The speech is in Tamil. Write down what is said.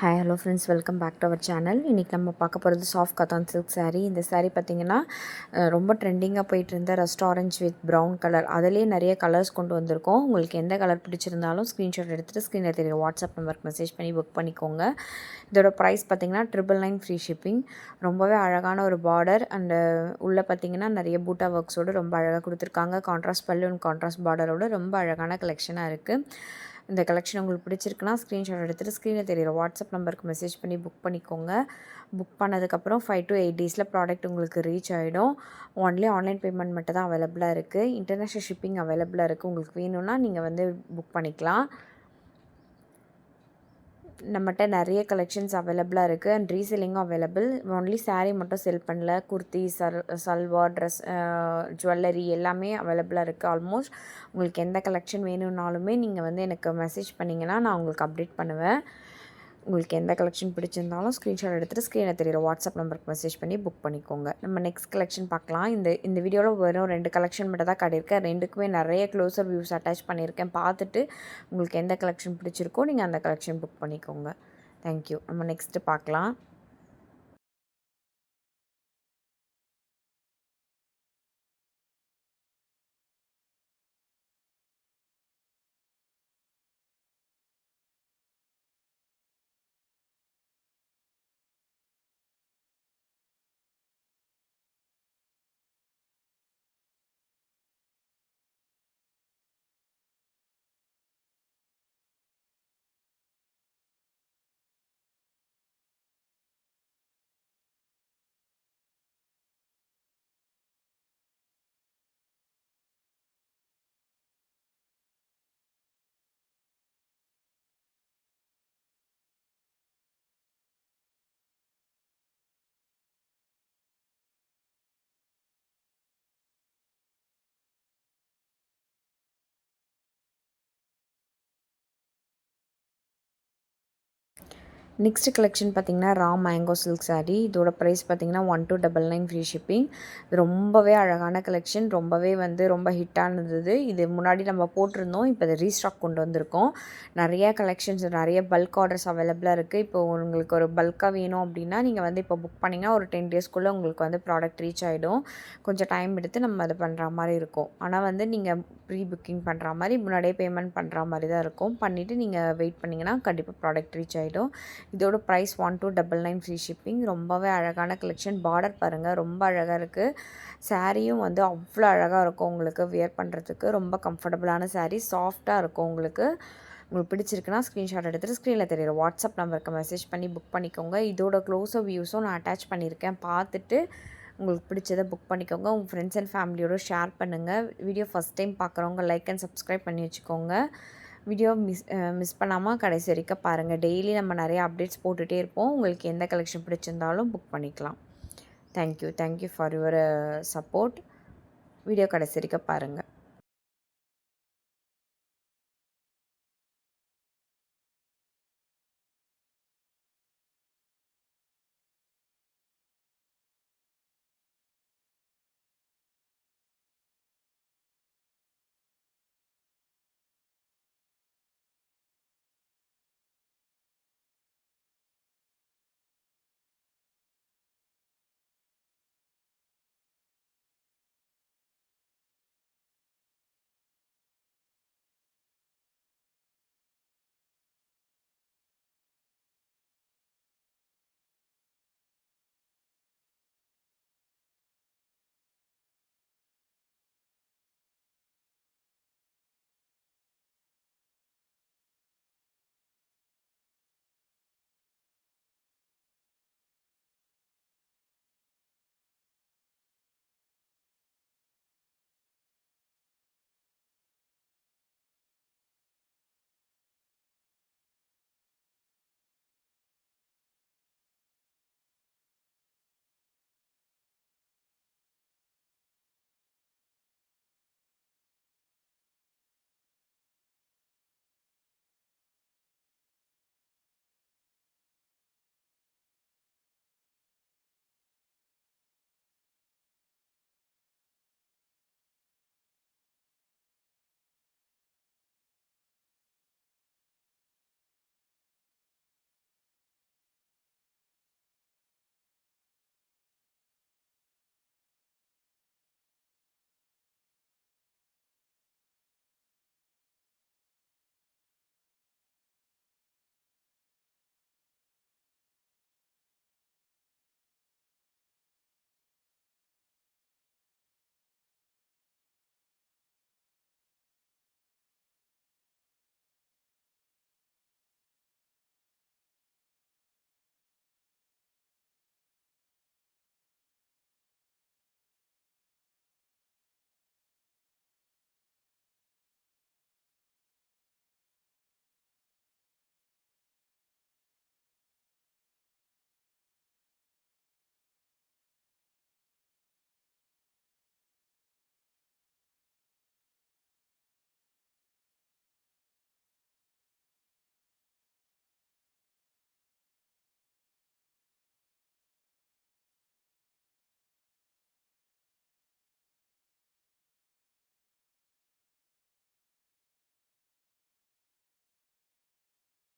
Hi hello friends welcome back to our channel இன்றைக்கி நம்ம பார்க்க போகிறது சாஃப்ட் கத்தான் சில்க் சாரீ இந்த சாரீ பார்த்திங்கன்னா ரொம்ப ட்ரெண்டிங்காக போயிட்டு இருந்த rust orange with brown colour அதிலே நிறைய கலர்ஸ் கொண்டு வந்திருக்கோம். உங்களுக்கு எந்த கலர் பிடிச்சிருந்தாலும் ஸ்க்ரீன்ஷாட் எடுத்துகிட்டு ஸ்க்ரீனில் தெரியுற வாட்ஸ்அப் நம்பருக்கு மெசேஜ் பண்ணி புக் பண்ணிக்கோங்க. இதோட ப்ரைஸ் பார்த்திங்கன்னா ட்ரிபிள் நைன் ஃப்ரீ ஷிப்பிங் ரொம்பவே அழகான ஒரு பார்டர் அண்டு உள்ளே பார்த்திங்கன்னா நிறைய பூட்டா ஒர்க்ஸோடு ரொம்ப அழகாக கொடுத்துருக்காங்க. கான்ட்ராஸ்ட் பல்லு அண்ட் கான்ட்ராஸ்ட் பார்டரோட ரொம்ப அழகான கலெக்ஷனாக இருக்குது இந்த கலெக்ஷன் உங்களுக்கு பிடிச்சிருக்குன்னா ஸ்க்ரீன்ஷாட் எடுத்துகிட்டு ஸ்க்ரீனில் தெரியுற வாட்ஸ்அப் நம்பருக்கு மெசேஜ் பண்ணி புக் பண்ணிக்கோங்க. புக் பண்ணதுக்கப்புறம் ஃபைவ் டு எயிட் டேஸில் ப்ராடக்ட் உங்களுக்கு ரீச் ஆகிடும் ஒன்லி ஆன்லைன் பேமெண்ட் மட்டும் தான் அவைலபிளாக இருக்குது இன்டர்நேஷ்னல் ஷிப்பிங் அவைலபிளாக இருக்குது உங்களுக்கு வேணும்னா நீங்கள் வந்து புக் பண்ணிக்கலாம். நம்மகிட்ட நிறைய கலெக்ஷன்ஸ் அவைலபிளாக இருக்குது அண்ட் ரீசெல்லிங்கும் அவைலபிள் ஒன்லி சாரீ மட்டும் செல் பண்ணல. குர்த்தி சல் சல்வார் ட்ரெஸ் ஜுவல்லரி எல்லாமே அவைலபிளாக இருக்குது ஆல்மோஸ்ட் உங்களுக்கு எந்த கலெக்ஷன் வேணும்னாலுமே நீங்கள் வந்து எனக்கு மெசேஜ் பண்ணிங்கன்னா நான் உங்களுக்கு அப்டேட் பண்ணுவேன். உங்களுக்கு எந்த கலெக்ஷன் பிடிச்சிருந்தாலும் ஸ்க்ரீன்ஷாட் எடுத்துகிட்டு ஸ்க்ரீனை தெரியுற வாட்ஸ்அப் நம்பருக்கு மெசேஜ் பண்ணி புக் பண்ணிக்கோங்க. நம்ம நெக்ஸ்ட் கலெக்ஷன் பார்க்கலாம். இந்த இந்த வீடியோவில் வெறும் ரெண்டு கலெக்ஷன் மட்டும் தான் காட்டியிருக்கேன். ரெண்டுக்குமே நிறைய க்ளோசர் வியூஸ் அட்டாச் பண்ணியிருக்கேன். பார்த்துட்டு உங்களுக்கு எந்த கலெக்ஷன் பிடிச்சிருக்கோ நீங்கள் அந்த கலெக்ஷன் புக் பண்ணிக்கோங்க. தேங்க்யூ நம்ம நெக்ஸ்ட்டு பார்க்கலாம். நெக்ஸ்ட் கலெக்ஷன் பார்த்தீங்கன்னா ரா மேங்கோ சில்க் saree. இதோட ப்ரைஸ் பார்த்தீங்கன்னா one two double nine free shipping ரொம்பவே அழகான கலெக்ஷன் ரொம்பவே வந்து ரொம்ப ஹிட்டானது இது முன்னாடி நம்ம போட்டிருந்தோம். இப்போ இதை ரீஸ்டாக் கொண்டு வந்திருக்கோம். நிறைய கலெக்ஷன்ஸ் நிறைய பல்க் ஆர்டர்ஸ் அவைலபிளாக இருக்குது இப்போ உங்களுக்கு ஒரு பல்காக வேணும் அப்படின்னா நீங்கள் வந்து இப்போ புக் பண்ணிங்கன்னா ஒரு டென் டேஸ்க்குள்ளே உங்களுக்கு வந்து ப்ராடக்ட் ரீச் ஆகிடும் கொஞ்சம் டைம் எடுத்து நம்ம அது பண்ணுற மாதிரி இருக்கும். ஆனால் வந்து நீங்கள் ப்ரீ புக்கிங் பண்ணுற மாதிரி முன்னாடியே பேமெண்ட் பண்ணுற மாதிரி தான் இருக்கும். பண்ணிவிட்டு நீங்கள் வெயிட் பண்ணிங்கன்னா கண்டிப்பாக ப்ராடக்ட் ரீச் ஆகிடும் இதோட price one two double nine free shipping ரொம்பவே அழகான கலெக்ஷன் பார்டர் பாருங்கள் ரொம்ப அழகாக இருக்குது சாரியும் வந்து அவ்வளோ அழகாக இருக்கும் உங்களுக்கு வியர் பண்ணுறதுக்கு ரொம்ப கம்ஃபர்டபுளான சாரீ சாஃப்டாக இருக்கும் உங்களுக்கு. உங்களுக்கு பிடிச்சிருக்குன்னா ஸ்க்ரீன்ஷாட் எடுத்துகிட்டு ஸ்க்ரீனில் தெரியுற வாட்ஸ்அப் நம்பருக்கு மெசேஜ் பண்ணி புக் பண்ணிக்கோங்க. இதோட க்ளோஸர் வியூஸும் நான் அட்டாச் பண்ணியிருக்கேன். பார்த்துட்டு உங்களுக்கு பிடிச்சதை புக் பண்ணிக்கோங்க. உங்கள் ஃப்ரெண்ட்ஸ் அண்ட் ஃபேமிலியோட ஷேர் பண்ணுங்கள் வீடியோ ஃபஸ்ட் டைம் பார்க்குறவங்க லைக் அண்ட் சப்ஸ்கிரைப் பண்ணி வச்சுக்கோங்க. வீடியோ மிஸ் மிஸ் பண்ணாமல் கடைசி வரைக்கும் பாருங்கள் டெய்லி நம்ம நிறைய அப்டேட்ஸ் போட்டுகிட்டே இருப்போம். உங்களுக்கு எந்த கலெக்ஷன் பிடிச்சிருந்தாலும் புக் பண்ணிக்கலாம். Thank you thank you for your support video கடைசி வரைக்கும் பாருங்கள்